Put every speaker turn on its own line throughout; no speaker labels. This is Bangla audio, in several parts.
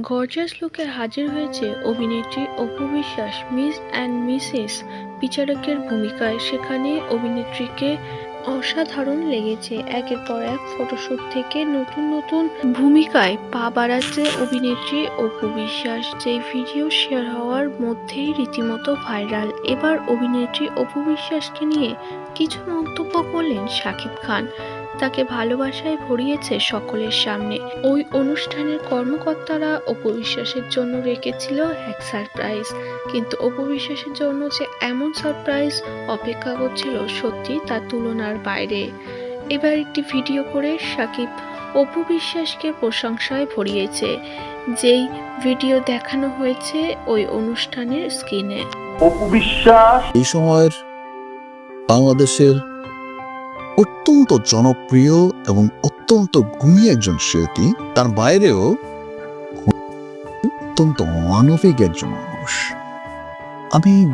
গর্জাস লুকে হাজির হয়েছে অভিনেত্রী Apu Biswas miss and Mrs বিচারকের ভূমিকায়। সেখানে অভিনেত্রীকে অসাধারণ লেগেছে। একের পর এক ফটোশ্যুট থেকে নতুন নতুন ভূমিকায় পা বাড়াচ্ছে অভিনেত্রী অপু বিশ্বাস। যেই ভিডিও শেয়ার হওয়ার মধ্যেই রীতিমতো ভাইরাল। এবার অভিনেত্রী অপু বিশ্বাসকে নিয়ে কিছু মন্তব্য করলেন শাকিব খান। তাকে ভালোবাসায় ভরিয়েছে সকলের সামনে। ওই অনুষ্ঠানের কর্মকর্তারা অপু বিশ্বাসের জন্য রেখেছিল এক সারপ্রাইজ কিন্তু অপু বিশ্বাসের জন্য যে এমন সারপ্রাইজ অপেক্ষা করছিল সত্যি তার তুলনার বাইরে। এবার একটি ভিডিও করে সাকিব অপু বিশ্বাসকে প্রশংসায় ভরিয়েছে যেই ভিডিও দেখানো হয়েছে ওই অনুষ্ঠানের স্ক্রিনে।
অপু বিশ্বাস!
এই সময়ের বাংলাদেশের অত্যন্ত জনপ্রিয় এবং অত্যন্ত গুণী একজন শিল্পী তার বাইরেও অত্যন্ত মানবিক একজন মানুষ। আমি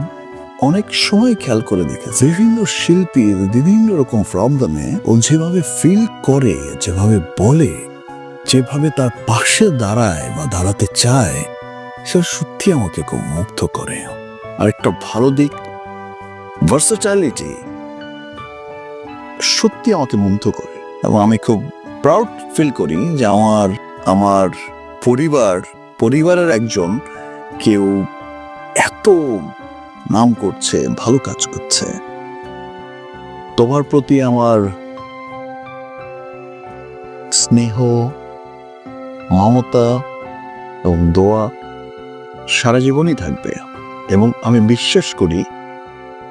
অনেক সময় খেয়াল করে দেখেছি বিভিন্ন শিল্পীর বিভিন্ন রকম প্রবলেমে ও যেভাবে ফিল করে, যেভাবে বলে, যেভাবে তার পাশে দাঁড়ায় বা দাঁড়াতে চায় সে সত্যি আমাকে খুব মুগ্ধ করে। আর একটা ভালো দিক ভার্সাটাইলিটি সত্যি আমাকে মুগ্ধ করে। এবং আমি খুব প্রাউড ফিল করি যে আমার আমার পরিবার, পরিবারের একজন কেউ এত নাম করছে, ভালো কাজ করছে। তোমার প্রতি আমার স্নেহ, মমতা এবং দোয়া সারা জীবনই থাকবে এবং আমি বিশ্বাস করি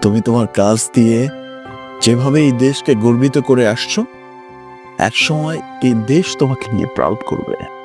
তুমি তোমার কাজ দিয়ে যেভাবে এই দেশকে গর্বিত করে আসছো, একসময় এই দেশ তোমাকে নিয়ে প্রাউড করবে।